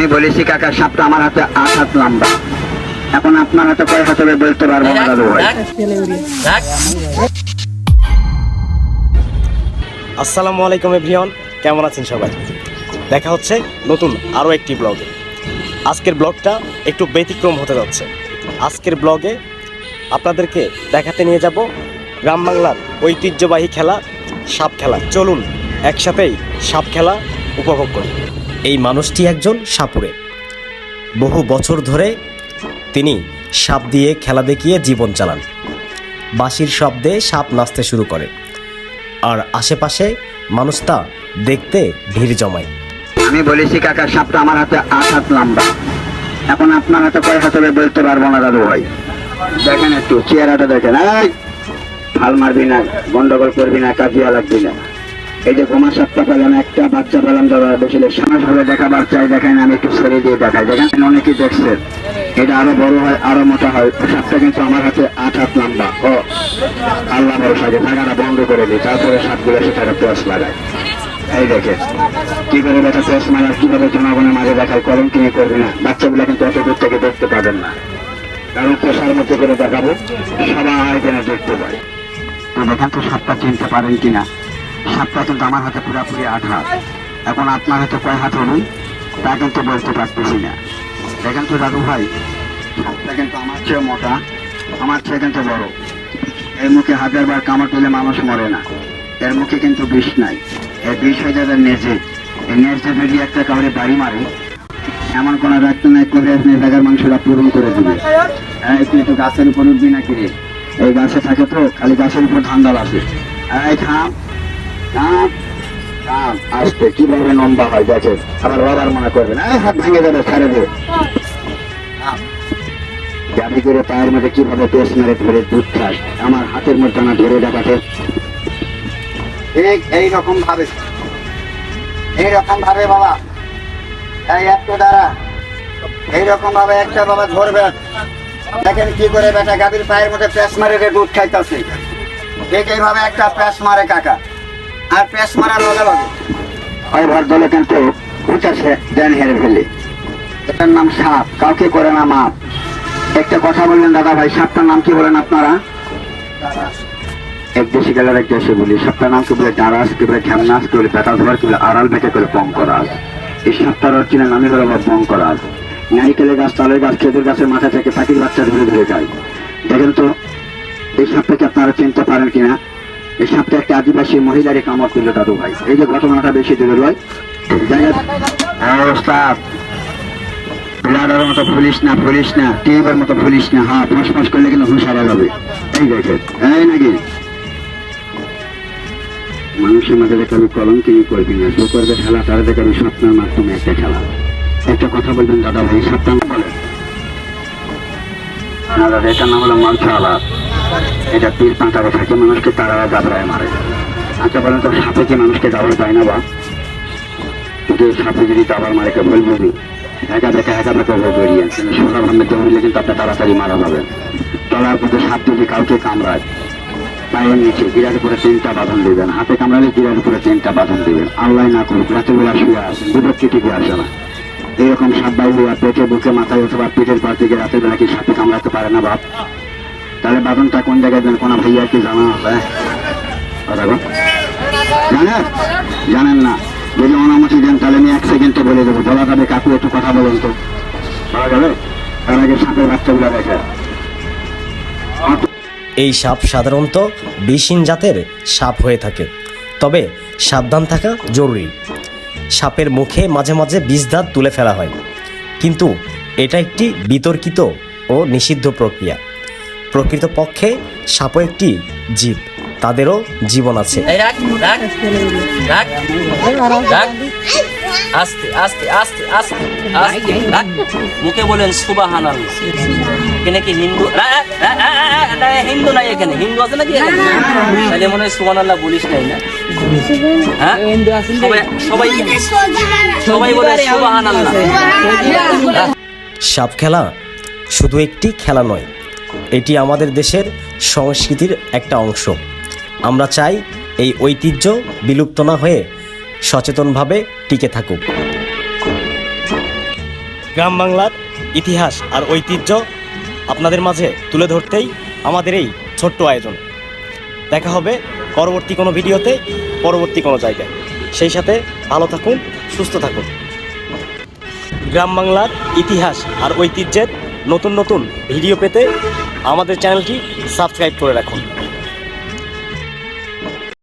আমি বলেছি কাকা সাপটা আমার হাতে আট হাত লম্বা। এখন আপনার হাতে কয় হাত হবে বলতে পারব না দাদু ভাই? আসসালামু আলাইকুম এভরিওয়ান কেমন আছেন সবাই? দেখা হচ্ছে নতুন আরও একটি ব্লগে। আজকের ব্লগটা একটু ব্যতিক্রম হতে যাচ্ছে। আজকের ব্লগে আপনাদেরকে দেখাতে নিয়ে যাব গ্রাম বাংলার ঐতিহ্যবাহী খেলা সাপ খেলা। চলুন একসাথেই সাপ খেলা উপভোগ করি। এই মানুষটি একজন সাপুরে। বহু বছর ধরে তিনি সাপ দিয়ে খেলা দেখিয়ে জীবন চালান। বাঁশির শব্দে সাপ নাচতে শুরু করে। আর আশেপাশে মানুষ তা দেখতে ভিড় জমায়। আমি বলেছি, কাকা, সাপটা আমার হাতে আট হাত লম্বা। এখন আপনার হাতে কয় হাত বলতে পারব না, দাদু ভাই। দেখেন একটু, চেহারাটা দেখেন। এই ফাল মারবি না, গন্ডগোল করবি না, কাজিয়া লাগবি না। এই যে ঘুমা সাতটা পেলাম একটা বাচ্চা পেলাম, দাদা বসলে সাহস ভাবে দেখা বাচ্চায় দেখেন আমি একটু ছেড়ে দিয়ে দেখাই। দেখেন, অনেকেই দেখছেন এটা আরও বড় হয়, আরও মোটা হয়। সাপটা কিন্তু আমার হাতে আট হাত লম্বা। ও, আল্লাহ ভরসা যে টাকাটা বন্ধ করে দিই, তারপরে সাপগুলো সেখানে পেঁয়াজ লাগায় এই দেখে কি করে বেটা পেঁয়াজ মারার কীভাবে জনগণের মাঝে দেখায় কলম কিনে করবে না। বাচ্চাগুলো কিন্তু অত দূর থেকে দেখতে পাবেন না। কারণ পেশার মধ্যে করে দেখাবো, সবাই যেন দেখতে পায়। তো দেখেন তো সাপটা চিনতে পারেন কিনা। সাপটা কিন্তু আমার হাতে পুরাপুরি আট হাত এখন আপনার হাতে কয় হাত তা কিন্তু বলতে পারতেছি না। দেখেন তো দাদু ভাই সাপটা কিন্তু আমার চেয়ে মোটা, আমার চেয়ে কিন্তু বড়। মুখে বার কামড় দিলে মানুষ মরে না। এর মুখে কিন্তু বিষ নাই। এর বিষ হয়ে যাবে নেজে এই নেজে যদি একটা কাউরে বাড়ি মারে, এমন কোন ব্যক্তি নাই করে আপনি জায়গার মাংসটা পূরণ করে দিবে? এই, তুই তো গাছের উপর উঠবি না কিরে এই গাছে থাকে তো, খালি গাছের উপর ধান্দাল আসে এই, থাম। থাম থাম আসতে কীভাবে লম্বা হয় দেখে আবার রবার মনে করবে না হাত ভেঙে যাবে, ছেড়ে দে। থাম। গাড়ি করে পায়ের মধ্যে কীভাবে পেস মেরে ধরে দুধ খাস আমার হাতের মধ্যে না ধরে দেখাতে ঠিক এইরকম ভাবে। এইরকম ভাবে বাবা। এই একটু দ্বারা এইরকম ভাবে একটা বাবা ধরবে। দেখেন কি করে বেটা গাভীর পায়ের মধ্যে প্রেস মারে দুধ খাইতেছে। ঠিক এইভাবে একটা প্রেস মারে কাকা। আর প্রেস মারার লগে লগে ওই ভদ্রলে কিন্তু উচাসে দেন হেরে ফেলে। এটার নাম সাপ, কাউকে করে না মাপ। একটা কথা বললেন দাদা ভাই, সাপটার নাম কি বলেন আপনারা? এক দেশে গেলে এক দেশে বলি, সাপটার নাম কি বলে? ডারাস কি বলে? ঢ্যামনাস কি বলে? বেটা ধর কি বলে? আড়াল বেঁকে করে পঙ্করাজ। এই সাপটার পঙ্করাজ। নারিকেলের গাছ, তালের গাছ, খেজুর গাছের মাথা থেকে পাখির বাচ্চা ধরে ধরে যায়। দেখেন তো, এই সাপটাকে আপনারা চিনতে পারেন কিনা? এই সাপটা একটা আদিবাসী মহিলারই কামড় দিল দাদু ভাই। এই যে ঘটনাটা বেশি দূরে রয় ওস্তাদ। ব্লাডের মতো ফুলিস না ফুলিস না টিউবের মতো ফুলিস না। হ্যাঁ ফস ফস করলে কিন্তু হুঁশারা এই দেখে এই নাকি? মানুষের মাঝে দেখাবি কলম কিনে করবি না। যে করবে খেলা তারা দেখাবি স্বপ্নের মাধ্যমে একটা খেলা। একটা কথা বলবেন দাদা ভাই স্বপ্ন বলে না দাদা এটার নাম হলো মাংস আলাদ। এটা পীর পাঁচারে থাকে মানুষকে তারা দাবড়ায় মারে। আচ্ছা বলেন তো, সাপে কি মানুষকে দাবার দেয় না বা? যে সাপে যদি দাবার মারে কে বলব নি একা দেখা, একা হয়ে বেরিয়ে সোনা ভাবে দৌড়লে কিন্তু আপনি তাড়াতাড়ি মারা যাবেন তলার মধ্যে সাপ যদি কাউকে কামড়ায় পায়ের নিচে গিরার উপরে তিনটা বাঁধন দিবেন। হাতে কামড়ালে গিরার উপরে তিনটা বাঁধন দেবেন। আল্লাহ না করুক রাতের বেলা শুয়ে আসেন দুটো টিকে আসে না। এরকম সাপ বাইরে পেটে, বুকে, মাথায় অথবা পেটের পাশ থেকে রাতের বেলা কি সাপে কামড়াতে পারে না বাপ? তাহলে বাঁধনটা কোন জায়গায় দেন কোন ভাইয়া কি জানা আছে? জানেন জানেন না। যদি অনুমতি দেন, তাহলে আমি এক সেকেন্ডে বলে দেবো। বলা যাবে, কাকু, একটু কথা বলুন তো। তার আগে সাপের বাচ্চাগুলো দেখে। এই সাপ সাধারণত বিষহীন জাতের সাপ হয়ে থাকে। তবে সাবধান থাকা জরুরি। সাপের মুখে মাঝে মাঝে বিষদাঁত তুলে ফেলা হয়। কিন্তু এটা একটি বিতর্কিত ও নিষিদ্ধ প্রক্রিয়া। প্রকৃতপক্ষে সাপও একটি জীব। তাদেরও জীবন আছে। আস্তে আস্তে আস্তে আস্তে আস্তে মুখে বলেন সুবাহান এখানে কি হিন্দু? হিন্দু নাই এখানে। হিন্দু আছে নাকি তাহলে মনে হয় সুবান আল্লাহ বলিস নাই না? হ্যাঁ? সবাই সবাই বলে সুবাহান সাপ খেলা শুধু একটি খেলা নয় এটি আমাদের দেশের সংস্কৃতির একটা অংশ। আমরা চাই এই ঐতিহ্য বিলুপ্ত না হয়ে সচেতনভাবে টিকে থাকুক। গ্রাম বাংলার ইতিহাস আর ঐতিহ্য আপনাদের মাঝে তুলে ধরতেই আমাদের এই ছোট্ট আয়োজন। দেখা হবে পরবর্তী কোনো ভিডিওতে, পরবর্তী কোনো জায়গায়। সেই সাথে ভালো থাকুন, সুস্থ থাকুন। গ্রাম বাংলার ইতিহাস আর ঐতিহ্যের নতুন নতুন ভিডিও পেতে আমাদের চ্যানেলটি সাবস্ক্রাইব করে রাখুন।